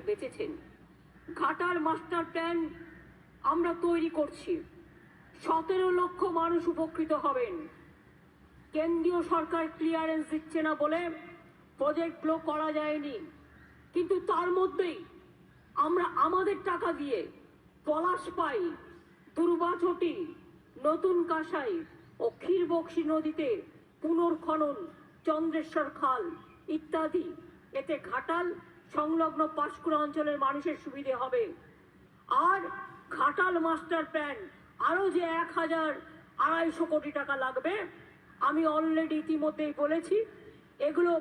থেকে বেঁচেছেন। ঘাটার master plan আমরা তৈরি করছি। সতেরো লক্ষ মানুষ উপকৃত হবেন। কেন্দ্রীয় সরকার ক্লিয়ারেন্স দিচ্ছে না বলে প্রজেক্ট প্রজেক্টগুলো করা যায়নি। কিন্তু তার মধ্যেই আমরা আমাদের টাকা দিয়ে পলাশ পাই, দুর্বাচটি, নতুন কাঁসাই ও ক্ষীরবক্সী নদীতে পুনর্খনন, চন্দ্রেশ্বর খাল ইত্যাদি। এতে ঘাটাল সংলগ্ন পাঁশকুড়া অঞ্চলের মানুষের সুবিধে হবে। আর ঘাটাল মাস্টার প্ল্যান, আরও যে এক হাজার আড়াইশো কোটি টাকা লাগবে, আমি অলরেডি ইতিমধ্যেই বলেছি, এগুলো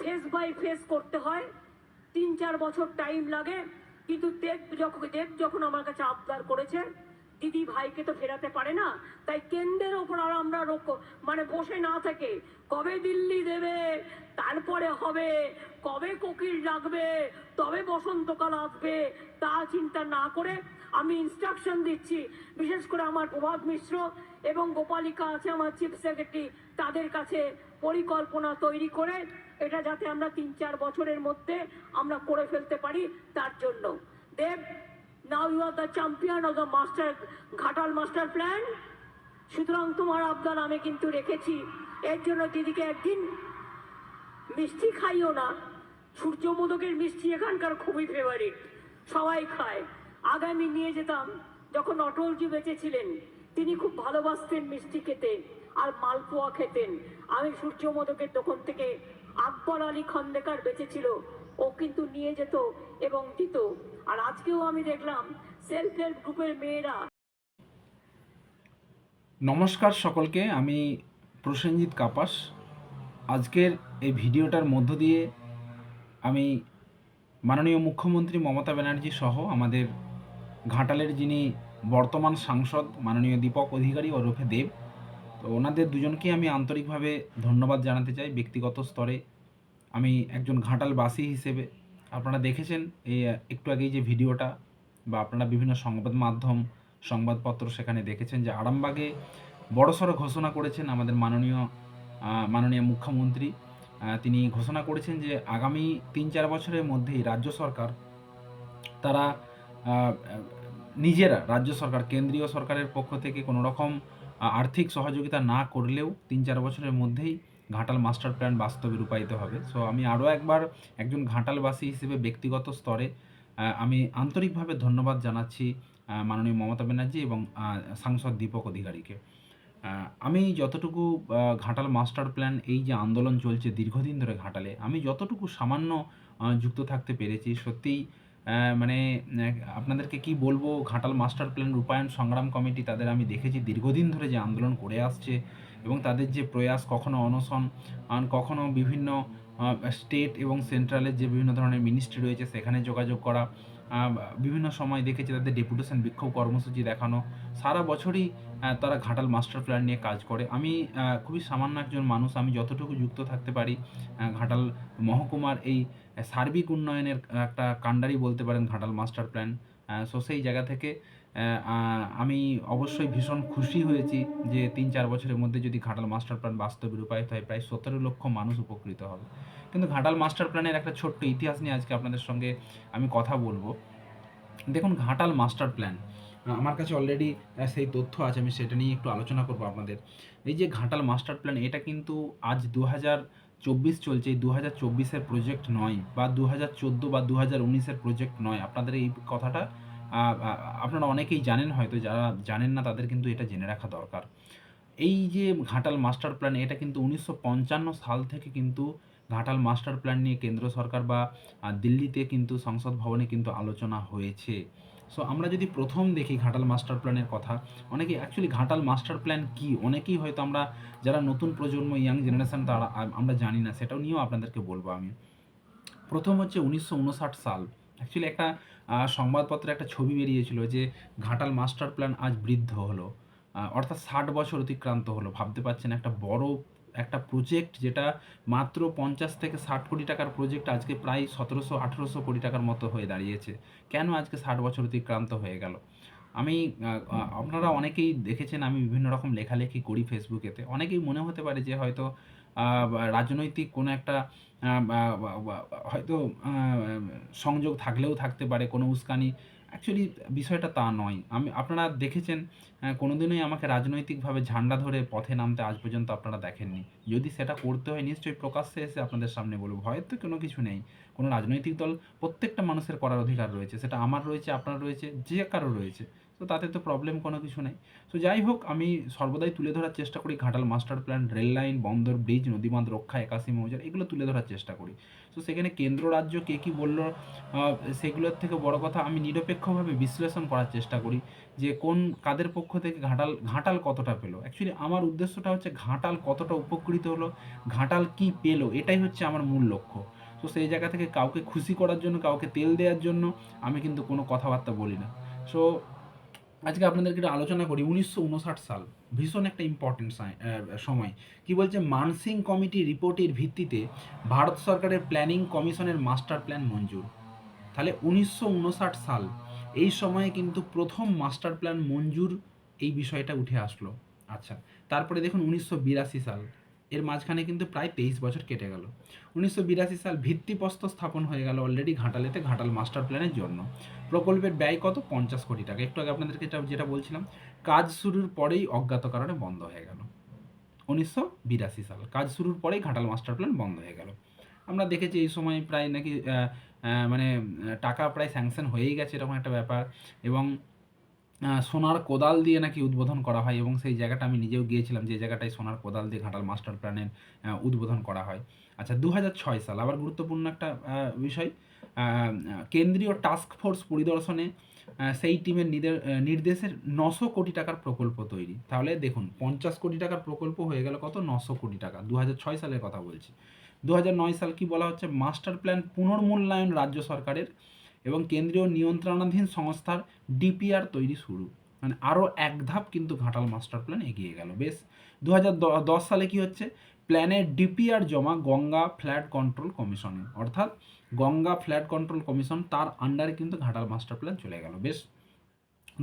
ফেস বাই ফেস করতে হয়। তিন চার বছর টাইম লাগে, কিন্তু দেব যখন দেব যখন আমার কাছে আবদার করেছে দিদি ভাইকে তো ফেরাতে পারে না। তাই কেন্দ্রের ওপর আর আমরা মানে বসে না থেকে কবে দিল্লি দেবে, তারপরে হবে, কবে কোকিল ডাকবে, তবে বসন্তকাল আসবে, তা চিন্তা না করে আমি ইনস্ট্রাকশন দিচ্ছি। বিশেষ করে আমার প্রভাত মিশ্র এবং গোপালিকা আছে, আমার চিফ সেক্রেটারি তাদের কাছে পরিকল্পনা তৈরি করে এটা যাতে আমরা তিন চার বছরের মধ্যে আমরা করে ফেলতে পারি তার জন্য। Dev now you are the champion of the master Ghatal master plan সুতরাং তোমার আবদার আমি কিন্তু রেখেছি। এর জন্য দিদিকে একদিন মিষ্টি খাইও না। সূর্যমোদকের মিষ্টি এখানকার খুবই ফেভারিট সবাই খায়। আগে আমি নিয়ে যেতাম। যখন অটলজি বেঁচে ছিলেন তিনি খুব ভালোবাসতেন মিষ্টি খেতে আর মালপোয়া খেতেন। আমি সূর্যমোদকের দোকান থেকে আকবর আলী খন্দেকার বেঁচে ছিল ও কিন্তু নিয়ে যেত এবং দিত। আর আজকেও আমি দেখলাম সেলফ হেল্প গ্রুপের মেয়েরা নমস্কার সকলকে, আমি প্রসেনজিৎ কাপাস। আজকের এই ভিডিওটার মধ্য দিয়ে আমি মাননীয় মুখ্যমন্ত্রী মমতা ব্যানার্জি সহ আমাদের ঘাটালের যিনি বর্তমান সাংসদ, মাননীয় দীপক অধিকারী ওরফে দেব, তো ওনাদের দুজনকে আমি আন্তরিকভাবে ধন্যবাদ জানাতে চাই ব্যক্তিগত স্তরে। আমি একজন ঘাটালবাসী হিসেবে আপনারা দেখেছেন এই একটু আগেই যে ভিডিওটা বা আপনারা বিভিন্ন সংবাদ মাধ্যম, সংবাদপত্র সেখানে দেখেছেন যে আরামবাগে বড়সড় ঘোষণা করেছেন আমাদের মাননীয় মাননীয় মুখ্যমন্ত্রী। তিনি ঘোষণা করেছেন যে আগামী তিন চার বছরের মধ্যেই রাজ্য সরকার তারা নিজেরা রাজ্য সরকার, কেন্দ্রীয় সরকারের পক্ষ থেকে কোনো রকম আর্থিক সহযোগিতা না করলেও তিন চার বছরের মধ্যেই ঘাটাল মাস্টার প্ল্যান বাস্তবে রূপায়িত হবে। সো আমি আরও একবার একজন ঘাটালবাসী হিসেবে ব্যক্তিগত স্তরে আমি আন্তরিকভাবে ধন্যবাদ জানাচ্ছি মাননীয় মমতা ব্যানার্জি এবং সাংসদ দীপক অধিকারীকে। আমি যতটুকু ঘাটাল মাস্টার প্ল্যান এই যে আন্দোলন চলছে দীর্ঘদিন ধরে ঘাটালে, আমি যতটুকু সামান্য যুক্ত থাকতে পেরেছি, সত্যিই মানে আপনাদেরকে কি বলব, ঘাটাল মাস্টার প্ল্যান রূপায়ণ সংগ্রাম কমিটি তাদের আমি দেখেছি দীর্ঘদিন ধরে যে আন্দোলন করে আসছে এবং তাদের যে প্রয়াস, কখনো অনশন কখনো বিভিন্ন স্টেট এবং সেন্ট্রালের যে বিভিন্ন ধরনের মিনিস্ট্রি রয়েছে, সেখানে যোগাযোগ করা বিভিন্ন সময় দেখেছি তাদের ডেপুটেশন বিক্ষোভ কর্মসূচি দেখানো। সারা বছরই তারা ঘাটাল মাস্টার প্ল্যান নিয়ে কাজ করে। আমি খুবই সামান্য একজন মানুষ, আমি যতটুকু যুক্ত থাকতে পারি ঘাটাল মহকুমার এই সার্বিক উন্নয়নের একটা কাণ্ডারি বলতে পারেন ঘাটাল মাস্টার প্ল্যান সো সেই জায়গা থেকে আমি অবশ্যই ভীষণ খুশি হয়েছি যে তিন চার বছরের মধ্যে যদি ঘাটাল মাস্টার প্ল্যান বাস্তবে রূপায়িত হয়, প্রায় সতেরো লক্ষ মানুষ উপকৃত হবে। কিন্তু ঘাটাল মাস্টার প্ল্যানের একটা ছোট্ট ইতিহাস নিয়ে আজকে আপনাদের সঙ্গে আমি কথা বলব। দেখুন, ঘাটাল মাস্টার প্ল্যান আমার কাছে অলরেডি সেই তথ্য আছে, আমি সেটা নিয়ে একটু আলোচনা করব আপনাদের। এই যে ঘাটাল মাস্টার প্ল্যান, এটা কিন্তু আজ দু হাজার চব্বিশ চলছে, এই দু হাজার চব্বিশের প্রজেক্ট নয় বা দু হাজার চোদ্দ বা দু হাজার উনিশের প্রজেক্ট নয়। আপনাদের এই কথাটা আপনারা অনেকেই জানেন হয়তো, যারা জানেন না তাদের কিন্তু এটা জেনে রাখা দরকার। এই যে ঘাটাল মাস্টার প্ল্যান, এটা কিন্তু উনিশশো পঞ্চান্ন সাল থেকে কিন্তু ঘাটাল মাস্টার প্ল্যান নিয়ে কেন্দ্র সরকার বা দিল্লিতে কিন্তু সংসদ ভবনে কিন্তু আলোচনা হয়েছে। সো আমরা যদি প্রথম দেখি ঘাটাল মাস্টার প্ল্যানের কথা, অনেকে অ্যাকচুয়ালি ঘাটাল মাস্টার প্ল্যান কি? অনেকেই হয়তো আমরা, যারা নতুন প্রজন্ম ইয়াং জেনারেশন তারা আমরা জানি না, সেটাও নিয়েও আপনাদেরকে বলব আমি। প্রথম হচ্ছে উনিশশো উনষাট সাল। অ্যাকচুয়ালি একটা সংবাদপত্রে একটা ছবি বেরিয়েছিল যে ঘাটাল মাস্টার প্ল্যান আজ বৃদ্ধ হলো। অর্থাৎ ষাট বছর অতিক্রান্ত হলো। ভাবতে পারছেন একটা বড়, একটা প্রজেক্ট যেটা মাত্র পঞ্চাশ থেকে ষাট কোটি টাকার প্রজেক্ট আজকে প্রায় সতেরোশো, আঠেরোশো কোটি টাকার মতো হয়ে দাঁড়িয়েছে। কেন আজকে ষাট বছর অতিক্রান্ত হয়ে গেল? আমি আপনারা অনেকেই দেখেছেন আমি বিভিন্ন রকম লেখালেখি করি ফেসবুকেতে অনেকেই মনে হতে পারে যে হয়তো রাজনৈতিক কোনো একটা হয়তো সংযোগ থাকলেও থাকতে পারে, কোনো উস্কানি। অ্যাকচুয়ালি বিষয়টা তা নয়। আমি, আপনারা দেখেছেন কোনোদিনই আমাকে রাজনৈতিকভাবে ঝান্ডা ধরে পথে নামতে আজ পর্যন্ত আপনারা দেখেননি। যদি সেটা করতে হয়, নিশ্চয়ই প্রকাশ্যে এসে আপনাদের সামনে বলব। ভয়ের তো কোনো কিছু নেই। কোনো রাজনৈতিক দল প্রত্যেকটা মানুষের করার অধিকার রয়েছে। সেটা আমার রয়েছে, আপনার রয়েছে, যে কারও রয়েছে। তো তাতে তো প্রবলেম কোনো কিছু নেই। তো যাই হোক, আমি সর্বদাই তুলে ধরার চেষ্টা করি, Ghatal master plan rail line বন্দর ব্রিজ নদীবাঁধ রক্ষা, একাশি মৌজার, এগুলো তুলে ধরার চেষ্টা করি। তো সেখানে কেন্দ্র, রাজ্য, কে কী বলল সেগুলোর থেকে বড় কথা, আমি নিরপেক্ষভাবে বিশ্লেষণ করার চেষ্টা করি যে কোন, কাদের পক্ষ থেকে ঘাটাল ঘাটাল কতটা পেল। অ্যাকচুয়ালি আমার উদ্দেশ্যটা হচ্ছে ঘাটাল কতটা উপকৃত হলো, ঘাটাল কি পেল, এটাই হচ্ছে আমার মূল লক্ষ্য। তো সেই জায়গা থেকে কাউকে খুশি করার জন্য, কাউকে তেল দেওয়ার জন্য, আমি কিন্তু কোনো কথাবার্তা বলি না। সো আজকে আপনাদেরকে একটু আলোচনা করি, উনিশশো উনষাট সাল, ভীষণ একটা ইম্পর্টেন্ট সময়। কি বলছে? মানসিং কমিটি রিপোর্টের ভিত্তিতে ভারত সরকারের প্ল্যানিং কমিশনের মাস্টার প্ল্যান মঞ্জুর। তাহলে উনিশশো উনষাট সাল, এই সময়ে কিন্তু প্রথম মাস্টার প্ল্যান মঞ্জুর এই বিষয়টা উঠে আসলো। আচ্ছা তারপরে দেখুন উনিশশো বিরাশি সাল এর মাঝখানে কিন্তু প্রায় তেইশ বছর কেটে গেল। উনিশশো বিরাশি সাল ভিত্তিপ্রস্তর স্থাপন হয়ে গেল অলরেডি ঘাটালেতে ঘাটাল মাস্টার প্ল্যানের জন্য। প্রকল্পের ব্যয় কত? পঞ্চাশ কোটি টাকা। একটু আগে আপনাদেরকে যেটা- বলছিলাম, কাজ শুরুর পরেই অজ্ঞাত কারণে বন্ধ হয়ে গেল। উনিশশো বিরাশি সাল, কাজ শুরুর পরেই ঘাটাল মাস্টার প্ল্যান বন্ধ হয়ে গেল। আমরা দেখেছি এই সময় প্রায় নাকি মানে টাকা প্রায় স্যাংশন হয়েই গেছে এরকম একটা ব্যাপার। এবং সোনার কোদাল দিয়ে নাকি উদ্বোধন করা হয় এবং সেই জায়গাটা আমি নিজেও গিয়েছিলাম, যে জায়গাটায় সোনার কোদাল দিয়ে ঘাটাল মাস্টার প্ল্যানের উদ্বোধন করা হয়। আচ্ছা দু সাল, আবার গুরুত্বপূর্ণ একটা বিষয় কেন্দ্রীয় টাস্ক ফোর্স পরিদর্শনে সেই টিমের নির্দেশের নশো কোটি টাকার প্রকল্প তৈরি। তাহলে দেখুন, পঞ্চাশ কোটি টাকার প্রকল্প হয়ে গেল কত? নশো কোটি টাকা। দু সালের কথা বলছি। দু সাল কি বলা হচ্ছে? মাস্টার প্ল্যান পুনর্মূল্যায়ন রাজ্য সরকারের এবং কেন্দ্রীয় নিয়ন্ত্রণাধীন সংস্থার ডিপিআর তৈরি শুরু। মানে আরও এক ধাপ কিন্তু ঘাটাল মাস্টার প্ল্যান এগিয়ে গেল। বেশ দু সালে কি হচ্ছে? প্ল্যানের ডিপিআর জমা গঙ্গা ফ্ল্যাট কন্ট্রোল কমিশনে অর্থাৎ গঙ্গা ফ্ল্যাট কন্ট্রোল কমিশন তার আন্ডারে কিন্তু ঘাটাল মাস্টার প্ল্যান চলে গেল। বেশ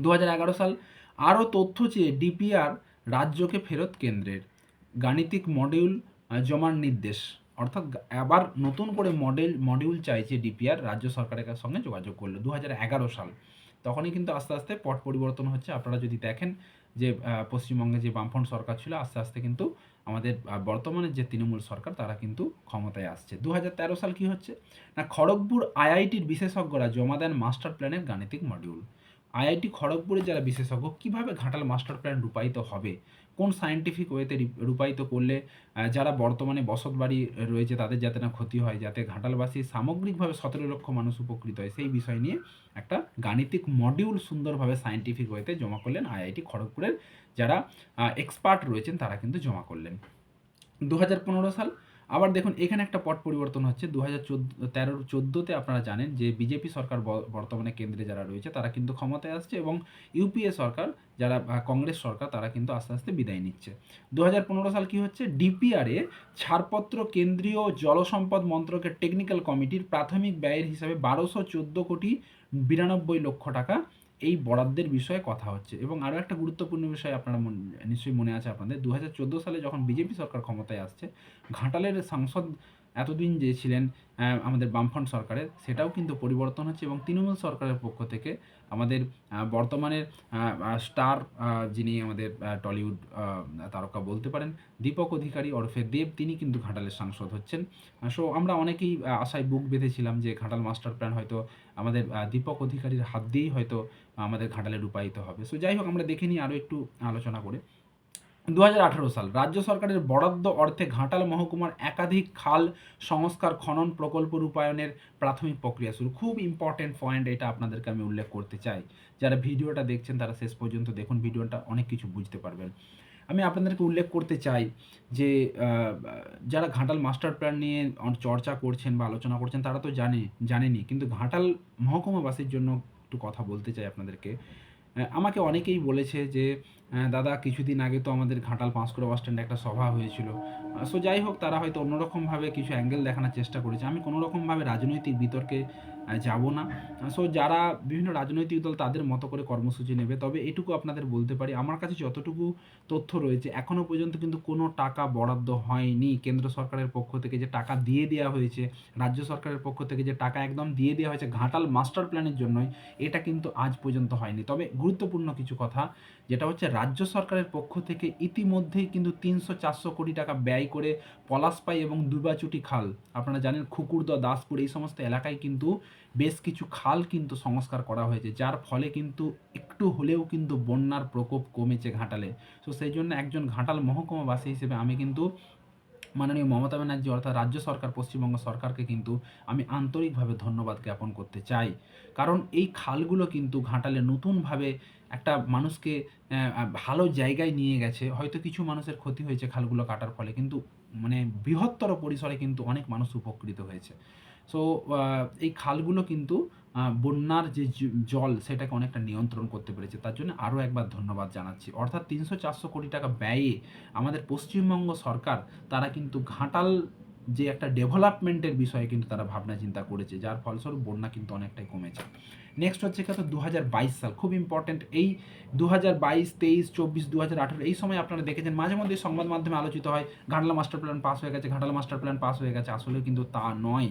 দু সাল আরও তথ্য চেয়ে ডিপিআর রাজ্যকে ফেরত কেন্দ্রের গাণিতিক মডিউল জমার নির্দেশ। অর্থাৎ আবার নতুন করে মডেল মডিউল চাইছে ডিপিআর রাজ্য সরকারের সঙ্গে যোগাযোগ করল দু এগারো সাল। তখনই কিন্তু আস্তে আস্তে পট পরিবর্তন হচ্ছে। আপনারা যদি দেখেন যে পশ্চিমবঙ্গে যে বামফ্রন্ট সরকার ছিল, আস্তে আস্তে কিন্তু আমাদের বর্তমানে যে তৃণমূল সরকার, তারা কিন্তু ক্ষমতায় আসছে। দু তেরো সাল কি হচ্ছে? না, খড়গপুর আইআইটির বিশেষজ্ঞরা জমা দেন মাস্টার প্ল্যানের গাণিতিক মডিউল আইআইটি খড়গপুরের যারা বিশেষজ্ঞ, কীভাবে ঘাটাল মাস্টার প্ল্যান রূপায়িত হবে? কোন সায়েন্টিফিক ওয়েতে রূপায়িত করলে যারা বর্তমানে বসত বাড়ি রয়েছে তাদের যাতে না ক্ষতি হয়, যাতে ঘাটালবাসী সামগ্রিকভাবে সতেরো লক্ষ মানুষ উপকৃত হয়, সেই বিষয় নিয়ে একটা গাণিতিক মডিউল সুন্দরভাবে সায়েন্টিফিক ওয়েতে জমা করলেন আইআইটি খড়গপুরের যারা এক্সপার্ট রয়েছেন তারা কিন্তু জমা করলেন। দু হাজার পনেরো সাল আবার দেখুন, এখানে একটা পট পরিবর্তন হচ্ছে। দু হাজার চোদ্দ, তেরো, চোদ্দোতে আপনারা জানেন যে বিজেপি সরকার বর্তমানে কেন্দ্রে যারা রয়েছে, তারা কিন্তু ক্ষমতায় আসছে এবং ইউপিএ সরকার, যারা কংগ্রেস সরকার, তারা কিন্তু আস্তে আস্তে বিদায় নিচ্ছে। দু হাজার পনেরো সাল কি হচ্ছে? ডিপিআরে ছাড়পত্র কেন্দ্রীয় জলসম্পদ মন্ত্রকের টেকনিক্যাল কমিটির প্রাথমিক ব্যয়ের হিসাবে বারোশো চোদ্দ কোটি বিরানব্বই লক্ষ টাকা এই বরাদ্দের বিষয়ে কথা হচ্ছে। এবং আরও একটা গুরুত্বপূর্ণ বিষয় আপনারা নিশ্চয়ই মনে আছে আপনাদের। দু হাজার চোদ্দ সালে যখন বিজেপি সরকার ক্ষমতায় আসছে, ঘাটালের সাংসদ এতদিন যে ছিলেন আমাদের বামফ্রন্ট সরকারের, সেটাও কিন্তু পরিবর্তন হচ্ছে এবং তৃণমূল সরকারের পক্ষ থেকে আমাদের বর্তমানের স্টার যিনি আমাদের টলিউড তারকা বলতে পারেন, দীপক অধিকারী ওরফে দেব, তিনি কিন্তু ঘাটালের সাংসদ হচ্ছেন। সো আমরা অনেকেই আশায় বুক বেঁধেছিলাম যে ঘাটাল মাস্টার প্ল্যান হয়তো আমাদের দীপক অধিকারীর হাত দিয়েই হয়তো আমাদের ঘাটালে রূপায়িত হবে। সো যাই হোক, আমরা দেখে নিই আরও একটু আলোচনা করে। দু হাজার আঠারো সাল রাজ্য সরকারের বরাদ্দ অর্থে ঘাটাল মহকুমার একাধিক খাল সংস্কার খনন প্রকল্প রূপায়ণের প্রাথমিক প্রক্রিয়া শুরু। খুব ইম্পর্টেন্ট পয়েন্ট এটা আপনাদেরকে আমি উল্লেখ করতে চাই। যারা ভিডিওটা দেখছেন তারা শেষ পর্যন্ত দেখুন, ভিডিওটা অনেক কিছু বুঝতে পারবেন। আমি আপনাদেরকে উল্লেখ করতে চাই যে যারা ঘাটাল মাস্টার প্ল্যান নিয়ে চর্চা করছেন বা আলোচনা করছেন তারা তো জানে জানেনি। কিন্তু ঘাটাল মহকুমাবাসীর জন্য একটু কথা বলতে চাই আপনাদেরকে। আমাকে অনেকেই বলেছে যে দাদা কিছুদিন আগে তো আমাদের ঘাটাল পাঁশকুড়া বাস স্ট্যান্ডে একটা সভা হয়েছিল। সো যাই হোক, তারা হয়তো অন্যরকমভাবে কিছু অ্যাঙ্গেল দেখানোর চেষ্টা করেছে। আমি কোনোরকমভাবে রাজনৈতিক বিতর্কে যাব না। সো যারা বিভিন্ন রাজনৈতিক দল তাদের মতো করে কর্মসূচি নেবে, তবে এটুকু আপনাদের বলতে পারি, আমার কাছে যতটুকু তথ্য রয়েছে এখনও পর্যন্ত কিন্তু কোনো টাকা বরাদ্দ হয়নি। কেন্দ্র সরকারের পক্ষ থেকে যে টাকা দিয়ে দেওয়া হয়েছে, রাজ্য সরকারের পক্ষ থেকে যে টাকা একদম দিয়ে দেওয়া হয়েছে ঘাটাল মাস্টার প্ল্যানের জন্যই, এটা কিন্তু আজ পর্যন্ত হয়নি। তবে গুরুত্বপূর্ণ কিছু কথা, যেটা হচ্ছে রাজ্য সরকারের পক্ষ থেকে ইতিমধ্যেই কিন্তু তিনশো চারশো কোটি টাকা ব্যয় করে পলাশপাই এবং দুবাচুটি খাল, আপনারা জানেন, খুকুরদা, দাসপুর, এই সমস্ত এলাকায় কিন্তু বেশ কিছু খাল কিন্তু সংস্কার করা হয়েছে, যার ফলে কিন্তু একটু হলেও কিন্তু বন্যার প্রকোপ কমেছে ঘাটালে। তো সেই জন্য একজন ঘাটাল মহকুমাবাসী হিসেবে আমি কিন্তু মাননীয় মমতা ব্যানার্জি অর্থাৎ রাজ্য সরকার, পশ্চিমবঙ্গ সরকারকে কিন্তু আমি আন্তরিকভাবে ধন্যবাদ জ্ঞাপন করতে চাই। কারণ এই খালগুলো কিন্তু ঘাটালে নতুনভাবে একটা মানুষকে ভালো জায়গায় নিয়ে গেছে। হয়তো কিছু মানুষের ক্ষতি হয়েছে খালগুলো কাটার ফলে, কিন্তু মানে বৃহত্তর পরিসরে কিন্তু অনেক মানুষ উপকৃত হয়েছে। সো এই খালগুলো কিন্তু বন্যার যে জল সেটাকে অনেকটা নিয়ন্ত্রণ করতে পেরেছে। তার জন্য আরও একবার ধন্যবাদ জানাচ্ছি। অর্থাৎ তিনশো চারশো কোটি টাকা ব্যয়ে আমাদের পশ্চিমবঙ্গ সরকার, তারা কিন্তু ঘাটাল যে একটা ডেভেলপমেন্টের বিষয়ে কিন্তু তারা ভাবনা চিন্তা করেছে, যার ফলস্বরূপ বন্যা কিন্তু অনেকটাই কমেছে। নেক্সট হচ্ছে কত দু হাজার বাইশ সাল। খুব ইম্পর্টেন্ট এই দু হাজার বাইশ, তেইশ, চব্বিশ দু হাজার আঠেরো, এই সময় আপনারা দেখেছেন মাঝে মধ্যে সংবাদ মাধ্যমে আলোচিত হয়, ঘাটাল মাস্টার প্ল্যান পাস হয়ে গেছে, ঘাটাল মাস্টার প্ল্যান পাস হয়ে গেছে। আসলে কিন্তু তা নয়।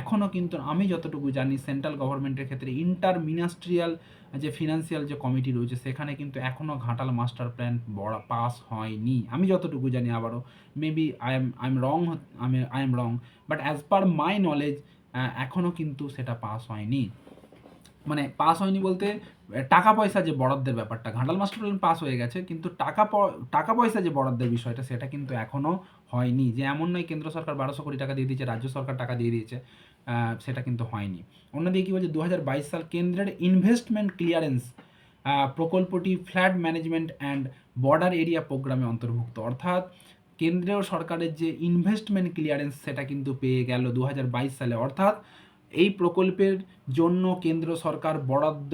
এখনও কিন্তু আমি যতটুকু জানি সেন্ট্রাল গভর্নমেন্টের ক্ষেত্রে ইন্টার মিনিস্ট্রিয়াল যে ফিনান্সিয়াল যে কমিটি রয়েছে, সেখানে কিন্তু এখনও ঘাটাল মাস্টার প্ল্যান বড় পাস হয়নি। আমি যতটুকু জানি আবারও maybe I am I am wrong আমি I am wrong but as per my knowledge এখনও কিন্তু সেটা পাস হয়নি। মানে পাস হয়নি বলতে টাকা পয়সা যে বরাদ্দের ব্যাপারটা, ঘাটাল মাস্টার প্ল্যান পাস হয়ে গেছে, কিন্তু টাকা টাকা পয়সা যে বরাদ্দের বিষয়টা, সেটা কিন্তু এখনও হয়নি। যে এমন নয় কেন্দ্র সরকার বারোশো কোটি টাকা দিয়ে দিয়েছে, রাজ্য সরকার টাকা দিয়ে দিয়েছে সেটা কিন্তু হয়নি। অন্যদিকে কী বলছে দু হাজার বাইশ সাল কেন্দ্রের ইনভেস্টমেন্ট ক্লিয়ারেন্স প্রকল্পটি flat management and border area প্রোগ্রামে অন্তর্ভুক্ত। অর্থাৎ কেন্দ্রীয় সরকারের যে ইনভেস্টমেন্ট ক্লিয়ারেন্স সেটা কিন্তু পেয়ে গেল দু হাজার বাইশ সালে। অর্থাৎ এই প্রকল্পের জন্য কেন্দ্র সরকার বরাদ্দ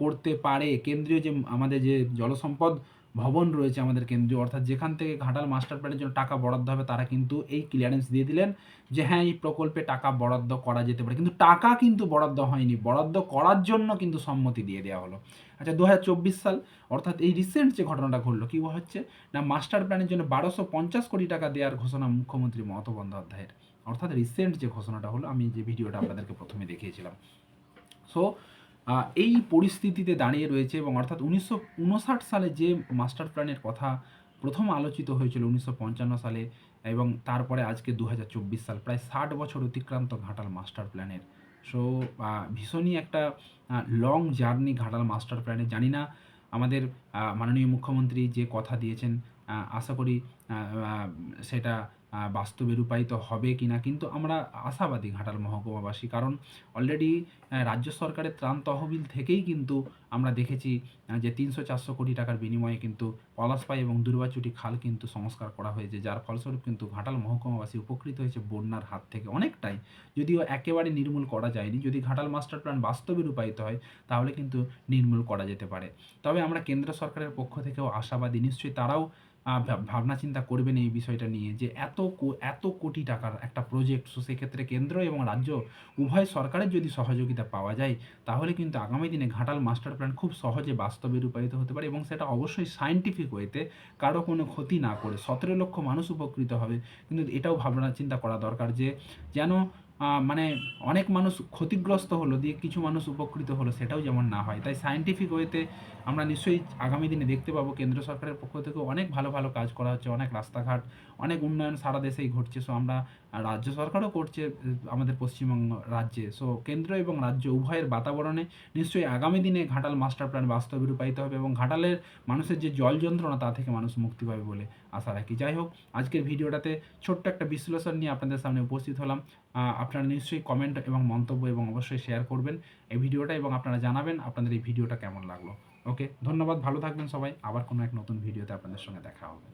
করতে পারে। কেন্দ্রীয় যে আমাদের যে জলসম্পদ ভবন রয়েছে আমাদের কেন্দ্রীয়, অর্থাৎ যেখান থেকে ঘাটাল মাস্টার প্ল্যানের জন্য টাকা বরাদ্দ হবে, তারা কিন্তু এই ক্লিয়ারেন্স দিয়ে দিলেন যে হ্যাঁ এই প্রকল্পে টাকা বরাদ্দ করা যেতে পারে। কিন্তু টাকা কিন্তু বরাদ্দ হয়নি। বরাদ্দ করার জন্য কিন্তু সম্মতি দিয়ে দেওয়া হলো। আচ্ছা দু হাজার চব্বিশ সাল, অর্থাৎ এই রিসেন্ট যে ঘটনাটা ঘটলো, কী হচ্ছে? না, মাস্টার প্ল্যানের জন্য বারোশো পঞ্চাশ কোটি টাকা দেওয়ার ঘোষণা মুখ্যমন্ত্রী মমতা বন্দ্যোপাধ্যায়ের। অর্থাৎ রিসেন্ট যে ঘোষণাটা হলো, আমি যে ভিডিওটা আপনাদেরকে প্রথমে দেখিয়েছিলাম। সো এই পরিস্থিতিতে দাঁড়িয়ে রয়েছে এবং অর্থাৎ উনিশশো উনষাট সালে যে মাস্টার প্ল্যানের কথা প্রথম আলোচিত হয়েছিল উনিশশো পঞ্চান্ন সালে এবং তারপরে আজকে দু হাজার চব্বিশ সাল, প্রায় ষাট বছর অতিক্রান্ত ঘাটাল মাস্টার প্ল্যানের সো ভীষণই একটা লং জার্নি ঘাটাল মাস্টার প্ল্যানে জানি না আমাদের মাননীয় মুখ্যমন্ত্রী যে কথা দিয়েছেন আশা করি সেটা বাস্তবে রূপায়িত হবে কি না, কিন্তু আমরা আশাবাদী ঘাটাল মহকুমাবাসী। কারণ অলরেডি রাজ্য সরকারের ত্রাণ তহবিল থেকেই কিন্তু আমরা দেখেছি যে তিনশো চারশো কোটি টাকার বিনিময়ে কিন্তু পলাশপাই এবং দুর্বাচুটি খাল কিন্তু সংস্কার করা হয়েছে, যার ফলস্বরূপ কিন্তু ঘাটাল মহকুমাবাসী উপকৃত হয়েছে বন্যার হাত থেকে অনেকটাই। যদিও একেবারে নির্মূল করা যায়নি, যদি ঘাটাল মাস্টার প্ল্যান বাস্তবে রূপায়িত হয়, তাহলে কিন্তু নির্মূল করা যেতে পারে। তবে আমরা কেন্দ্র সরকারের পক্ষ থেকেও আশাবাদী, নিশ্চয়ই তারাও ভাবনা চিন্তা করবেন এই বিষয়টা নিয়ে যে এত এত কোটি টাকার একটা প্রজেক্ট সো সেক্ষেত্রে কেন্দ্র এবং রাজ্য উভয় সরকারের যদি সহযোগিতা পাওয়া যায়, তাহলে কিন্তু আগামী দিনে ঘাটাল মাস্টার প্ল্যান খুব সহজে বাস্তবে রূপায়িত হতে পারে এবং সেটা অবশ্যই সায়েন্টিফিক ওয়েতে কারও কোনো ক্ষতি না করে। সতেরো লক্ষ মানুষ উপকৃত হবে। কিন্তু এটাও ভাবনা চিন্তা করা দরকার যে যেন মানে অনেক মানুষ ক্ষতিগ্রস্ত হলো, দিয়ে কিছু মানুষ উপকৃত হলো, সেটাও যেমন না হয়। তাই সায়েন্টিফিক ওয়েতে আমরা নিশ্চয়ই আগামী দিনে দেখতে পাবো কেন্দ্র সরকারের পক্ষ থেকে অনেক ভালো ভালো কাজ করা হচ্ছে, অনেক রাস্তাঘাট, অনেক উন্নয়ন সারা দেশেই ঘটছে। সো আমরা রাজ্য সরকারও করছে আমাদের পশ্চিমবঙ্গ রাজ্যে। সো কেন্দ্র এবং রাজ্য উভয়ের বাতাবরণে নিশ্চয়ই আগামী দিনে ঘাটাল মাস্টার প্ল্যান বাস্তবে রূপায়িত হবে এবং ঘাটালের মানুষের যে জল যন্ত্রণা, তা থেকে মানুষ মুক্তি পাবে বলে আশা রাখি। যাই হোক, আজকের ভিডিওটাতে ছোট্ট একটা বিশ্লেষণ নিয়ে আপনাদের সামনে উপস্থিত হলাম। আপনারা নিশ্চয়ই কমেন্ট এবং মন্তব্য এবং অবশ্যই শেয়ার করবেন এই ভিডিওটা এবং আপনারা জানাবেন আপনাদের এই ভিডিওটা কেমন লাগল। ওকে ধন্যবাদ ভালো থাকবেন সবাই। আবার কোনো এক নতুন ভিডিওতে আপনাদের সঙ্গে দেখা হবে।